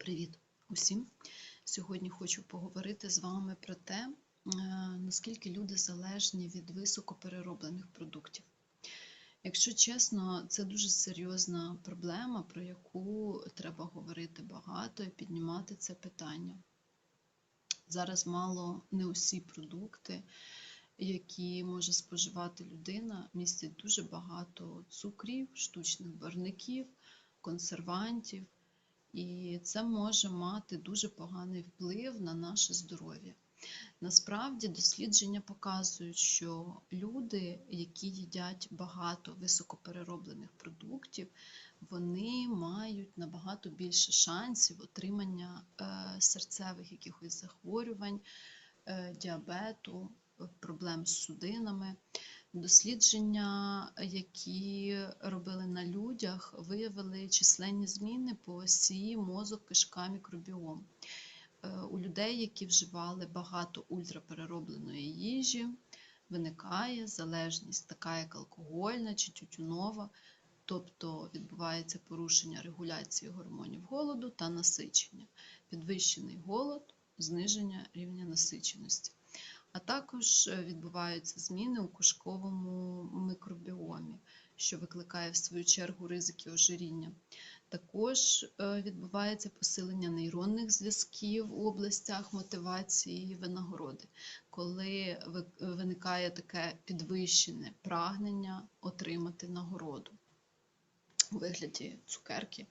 Привіт усім! Сьогодні хочу поговорити з вами про те, е, наскільки люди залежні від високоперероблених продуктів. Якщо чесно, це дуже серйозна проблема, про яку треба говорити багато і піднімати це питання. Зараз мало не усі продукти, які може споживати людина, містять дуже багато цукрів, штучних барників, консервантів. І це може мати дуже поганий вплив на наше здоров'я. Насправді дослідження показують, що люди, які їдять багато високоперероблених продуктів, вони мають набагато більше шансів отримання е, серцевих якихось захворювань, е, діабету, проблем з судинами. Дослідження, які робили на людях, виявили численні зміни по осі мозок, кишка, мікробіом. У людей, які вживали багато ультрапереробленої їжі, виникає залежність, така як алкогольна чи тютюнова, тобто відбувається порушення регуляції гормонів голоду та насичення, підвищений голод, зниження рівня насиченості а також е, відбуваються зміни у кишковому микробіомі, що викликає в свою чергу ризики ожиріння. Також е, відбувається посилення нейронних зв'язків у областях мотивації і винагороди, коли виникає таке підвищене прагнення отримати нагороду у вигляді цукерки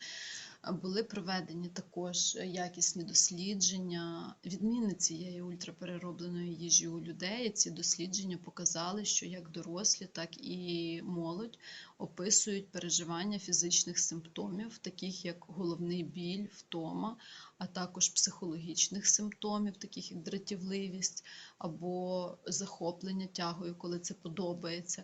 були проведені також якісні дослідження, відміни цієї ультрапереробленої їжі у людей. Ці дослідження показали, що як дорослі, так і молодь описують переживання фізичних симптомів, таких як головний біль, втома, а також психологічних симптомів, таких як дратівливість або захоплення тягою, коли це подобається.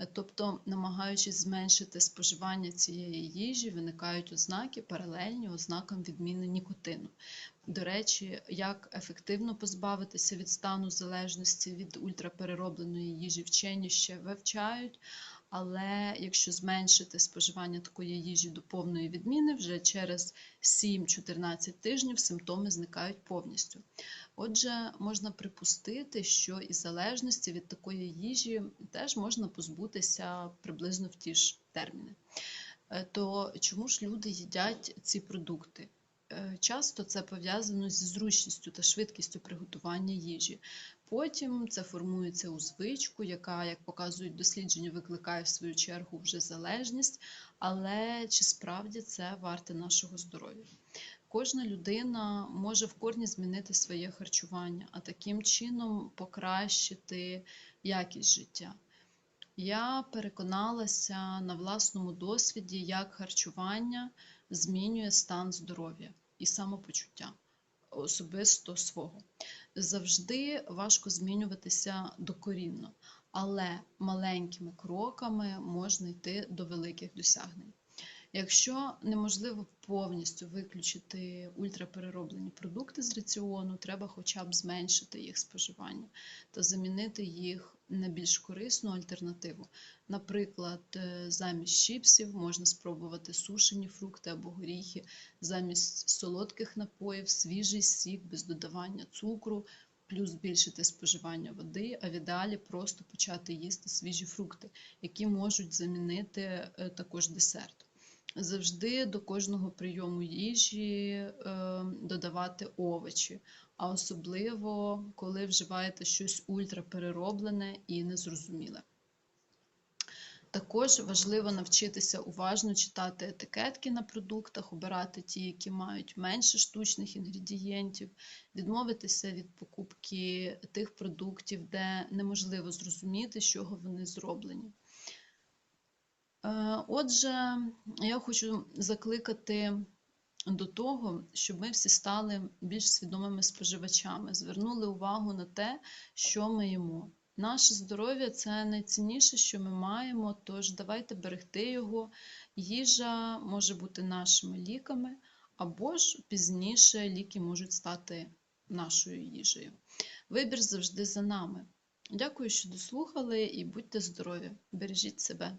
Е, тобто, намагаючись зменшити споживання цієї їжі, виникають ознаки, паралельні ознакам відміни нікотину. До речі, як ефективно позбавитися від стану залежності від ультрапереробленої їжі вчені ще вивчають. Але якщо зменшити споживання такої їжі до повної відміни, вже через 7-14 тижнів симптоми зникають повністю. Отже, можна припустити, що із залежності від такої їжі теж можна позбутися приблизно в ті ж терміни. Е, то чому ж люди їдять ці продукти? Е, часто це пов'язано зі зручністю та швидкістю приготування їжі. Потім це формується у звичку, яка, як показують дослідження, викликає в свою чергу вже залежність, але чи справді це варте нашого здоров'я? Кожна людина може в корні змінити своє харчування, а таким чином покращити якість життя. Я переконалася на власному досвіді, як харчування змінює стан здоров'я і самопочуття особисто свого. Завжди важко змінюватися докорінно, але маленькими кроками можна йти до великих досягнень. Якщо неможливо повністю виключити ультраперероблені продукти з раціону, треба хоча б зменшити їх споживання та замінити їх на більш корисну альтернативу. Наприклад, е, замість чіпсів можна спробувати сушені фрукти або горіхи, замість солодких напоїв, свіжий сік без додавання цукру. Плюс збільшити споживання води, а в ідеалі просто почати їсти свіжі фрукти, які можуть замінити е, також десерт завжди до кожного прийому їжі е, додавати овочі, а особливо, коли вживаєте щось ультраперероблене і незрозуміле. Також важливо навчитися уважно читати етикетки на продуктах, обирати ті, які мають менше штучних інгредієнтів, відмовитися від покупки тих продуктів, де неможливо зрозуміти, з чого вони зроблені. Е, отже, я хочу закликати до того, щоб ми всі стали більш свідомими споживачами, звернули увагу на те, що ми їмо. Наше здоров'я це найцінніше, що ми маємо, тож давайте берегти його. Їжа може бути нашими ліками, або ж пізніше ліки можуть стати нашою їжею. Вибір завжди за нами. Дякую, що дослухали, і будьте здорові! Бережіть себе!